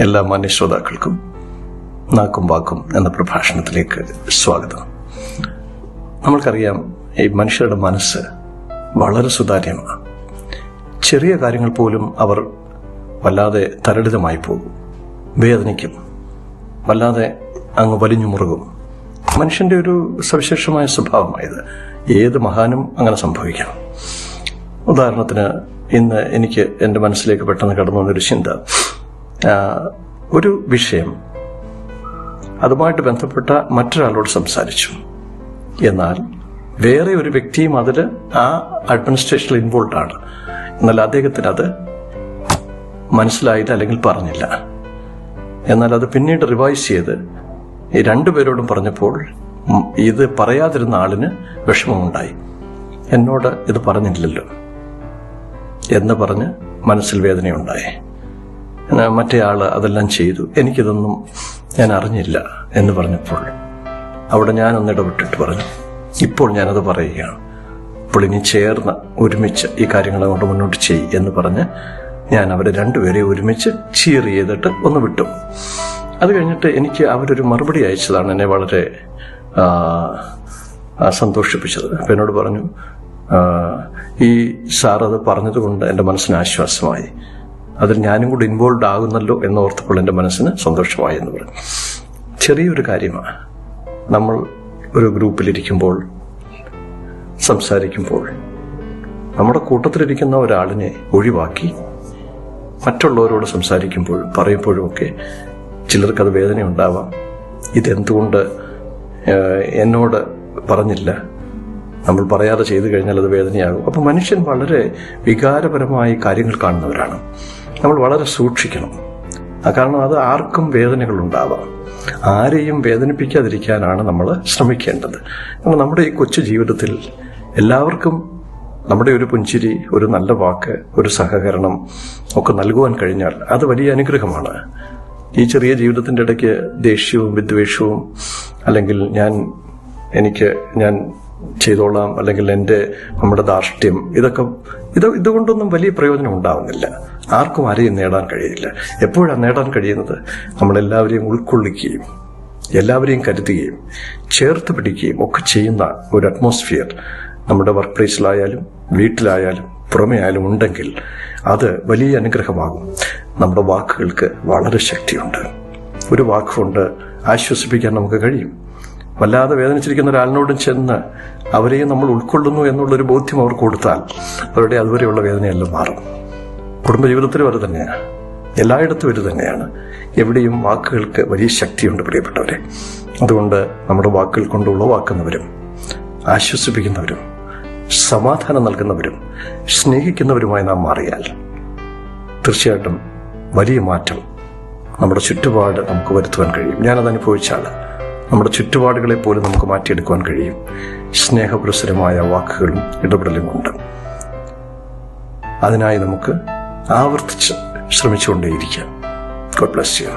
എല്ലാ മാന്യ ശ്രോതാക്കൾക്കും നാക്കും വാക്കും എന്ന പ്രഭാഷണത്തിലേക്ക് സ്വാഗതം. നമ്മൾക്കറിയാം ഈ മനുഷ്യരുടെ മനസ്സ് വളരെ സുതാര്യമാണ്. ചെറിയ കാര്യങ്ങൾ പോലും അവർ വല്ലാതെ തരളിതമായി പോകും. വേദനിക്കും. വല്ലാതെ അങ്ങ് വലിഞ്ഞു മുറുകും. മനുഷ്യന്റെ ഒരു സവിശേഷമായ സ്വഭാവമായത് ഏത് മഹാനും അങ്ങനെ സംഭവിക്കാം ഉദാഹരണത്തിന് ഇന്ന് എനിക്ക് എന്റെ മനസ്സിലേക്ക് പെട്ടെന്ന് കടന്നു വന്നൊരു ചിന്ത. ഒരു വിഷയം അതുമായിട്ട് ബന്ധപ്പെട്ട മറ്റൊരാളോട് സംസാരിച്ചു. എന്നാൽ വേറെ ഒരു വ്യക്തിയും അതിൽ ആ അഡ്മിനിസ്ട്രേഷനിൽ ഇൻവോൾവ് ആണ്. എന്നാൽ അദ്ദേഹത്തിന് അത് മനസ്സിലായില്ല അല്ലെങ്കിൽ പറഞ്ഞില്ല. എന്നാൽ അത് പിന്നീട് റിവൈസ് ചെയ്ത് ഈ രണ്ടുപേരോടും പറഞ്ഞപ്പോൾ ഇത് പറയാതിരുന്ന ആളിന് വിഷമമുണ്ടായി. എന്നോട് ഇത് പറഞ്ഞില്ലല്ലോ എന്ന് പറഞ്ഞ് മനസ്സിൽ വേദനയുണ്ടായി. മറ്റേ ആൾ അതെല്ലാം ചെയ്തു. എനിക്കിതൊന്നും ഞാൻ അറിഞ്ഞില്ല എന്ന് പറഞ്ഞപ്പോൾ അവിടെ ഞാനൊന്ന് ഇടപെട്ടിട്ട് പറഞ്ഞു ഇപ്പോൾ ഞാനത് പറയുകയാണ്. അപ്പോൾ ഇനി ചേർന്ന് ഒരുമിച്ച് ഈ കാര്യങ്ങൾ അങ്ങോട്ട് മുന്നോട്ട് ചെയ് എന്ന് പറഞ്ഞ് ഞാൻ അവരെ രണ്ടുപേരെ ഒരുമിച്ച് ചീർ ചെയ്തിട്ട് ഒന്ന് വിട്ടു. അത് കഴിഞ്ഞിട്ട് എനിക്ക് അവരൊരു മറുപടി അയച്ചതാണ് എന്നെ വളരെ സന്തോഷിപ്പിച്ചത്. അപ്പം എന്നോട് പറഞ്ഞു ഈ സാർ അത് പറഞ്ഞതുകൊണ്ട് എന്റെ മനസ്സിന് ആശ്വാസമായി. അതിൽ ഞാനും കൂടി ഇൻവോൾവ് ആകുന്നല്ലോ എന്നോർത്തപ്പോൾ എന്റെ മനസ്സിന് സന്തോഷമായി എന്ന് പറഞ്ഞു. ചെറിയൊരു കാര്യമാണ്. നമ്മൾ ഒരു ഗ്രൂപ്പിലിരിക്കുമ്പോൾ സംസാരിക്കുമ്പോൾ നമ്മുടെ കൂട്ടത്തിലിരിക്കുന്ന ഒരാളിനെ ഒഴിവാക്കി മറ്റുള്ളവരോട് സംസാരിക്കുമ്പോഴും പറയുമ്പോഴും ഒക്കെ ചിലർക്കത് വേദന ഉണ്ടാവാം. ഇതെന്തുകൊണ്ട് എന്നോട് പറഞ്ഞില്ല? നമ്മൾ പറയാതെ ചെയ്തു കഴിഞ്ഞാൽ അത് വേദനയാകും. അപ്പോൾ മനുഷ്യൻ വളരെ വികാരപരമായി കാര്യങ്ങൾ കാണുന്നവരാണ്. നമ്മൾ വളരെ സൂക്ഷിക്കണം. കാരണം അത് ആർക്കും വേദനകൾ ഉണ്ടാവാം ആരെയും വേദനിപ്പിക്കാതിരിക്കാനാണ് നമ്മൾ ശ്രമിക്കേണ്ടത്. കാരണം നമ്മുടെ ഈ കൊച്ചു ജീവിതത്തിൽ എല്ലാവർക്കും നമ്മുടെ ഒരു പുഞ്ചിരി ഒരു നല്ല വാക്ക് ഒരു സഹകരണം ഒക്കെ നൽകുവാൻ കഴിഞ്ഞാൽ അത് വലിയ അനുഗ്രഹമാണ്. ഈ ചെറിയ ജീവിതത്തിന്റെ ഇടയ്ക്ക് ദേഷ്യവും വിദ്വേഷവും അല്ലെങ്കിൽ ഞാൻ എനിക്ക് ഞാൻ ചെയ്തോളാം അല്ലെങ്കിൽ എന്റെ നമ്മുടെ ധാർഷ്ട്യം ഇതൊക്കെ ഇത് ഇതുകൊണ്ടൊന്നും വലിയ പ്രയോജനം ഉണ്ടാവുന്നില്ല. ആർക്കും ആരെയും നേടാൻ കഴിയില്ല. എപ്പോഴാണ് നേടാൻ കഴിയുന്നത്? നമ്മളെല്ലാവരെയും ഉൾക്കൊള്ളിക്കുകയും എല്ലാവരെയും കരുതുകയും ചേർത്ത് പിടിക്കുകയും ഒക്കെ ചെയ്യുന്ന ഒരു അറ്റ്മോസ്ഫിയർ നമ്മുടെ വർക്ക് പ്ലേസിലായാലും വീട്ടിലായാലും പുറമേ ആയാലും ഉണ്ടെങ്കിൽ അത് വലിയ അനുഗ്രഹമാകും. നമ്മുടെ വാക്കുകൾക്ക് വളരെ ശക്തിയുണ്ട്. ഒരു വാക്കുകൊണ്ട് ആശ്വസിപ്പിക്കാൻ നമുക്ക് കഴിയും. വല്ലാതെ വേദനിച്ചിരിക്കുന്ന ഒരാളിനോടും ചെന്ന് അവരെയും നമ്മൾ ഉൾക്കൊള്ളുന്നു എന്നുള്ളൊരു ബോധ്യം അവർക്ക് കൊടുത്താൽ അവരുടെ അതുവരെയുള്ള വേദനയെല്ലാം മാറും. കുടുംബജീവിതത്തിലും അത് തന്നെയാണ്. എല്ലായിടത്തും ഇത് തന്നെയാണ്. എവിടെയും വാക്കുകൾക്ക് വലിയ ശക്തിയുണ്ട് പ്രിയപ്പെട്ടവരെ. അതുകൊണ്ട് നമ്മുടെ വാക്കുകൾ കൊണ്ട് ഉളവാക്കുന്നവരും ആശ്വസിപ്പിക്കുന്നവരും സമാധാനം നൽകുന്നവരും സ്നേഹിക്കുന്നവരുമായി നാം മാറിയാൽ തീർച്ചയായിട്ടും വലിയ മാറ്റം നമ്മുടെ ചുറ്റുപാട് നമുക്ക് വരുത്തുവാൻ കഴിയും. ഞാനത് അനുഭവിച്ചാണ് നമ്മുടെ ചുറ്റുപാടുകളെ പോലും നമുക്ക് മാറ്റിയെടുക്കുവാൻ കഴിയും. സ്നേഹപുരസരമായ വാക്കുകളും ഇടപെടലും കൊണ്ട് അതിനായി നമുക്ക് ആവർത്തിച്ച് ശ്രമിച്ചുകൊണ്ടേയിരിക്കാം. God bless you